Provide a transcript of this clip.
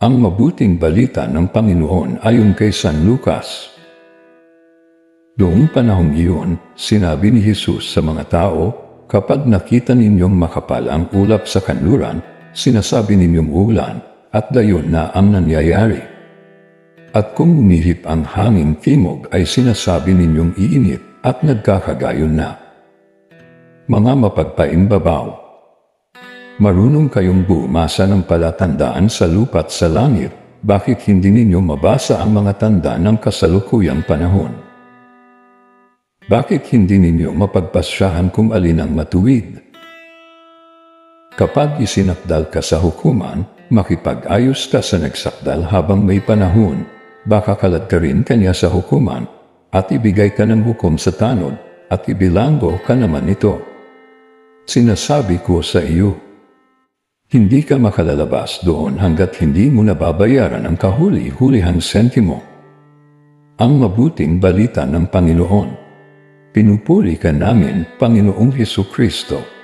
Ang mabuting balita ng Panginoon ayon kay San Lucas. Noong panahong iyon, sinabi ni Jesus sa mga tao, Kapag nakita ninyong makapal ang ulap sa kanluran, sinasabi ninyong ulan, at dayon na ang nangyayari. At kung umihip ang hangin timog ay sinasabi ninyong iinit at nagkakagayon na. Mga mapagpaimbabaw, marunong kayong bumasa ng palatandaan sa lupa't sa langit, bakit hindi ninyo mabasa ang mga tanda ng kasalukuyang panahon? Bakit hindi ninyo mapagpasyahan kung alin ang matuwid? Kapag isinakdal ka sa hukuman, makipag-ayos ka sa nagsakdal habang may panahon, baka kalat ka rin kanya sa hukuman, at ibigay ka ng hukom sa tanod, at ibilanggo ka naman ito. Sinasabi ko sa iyo, hindi ka makalalabas doon hanggat hindi mo nababayaran ang kahuli-hulihang sentimo. Ang mabuting balita ng Panginoon. Pinupuri ka namin, Panginoong Heso Kristo.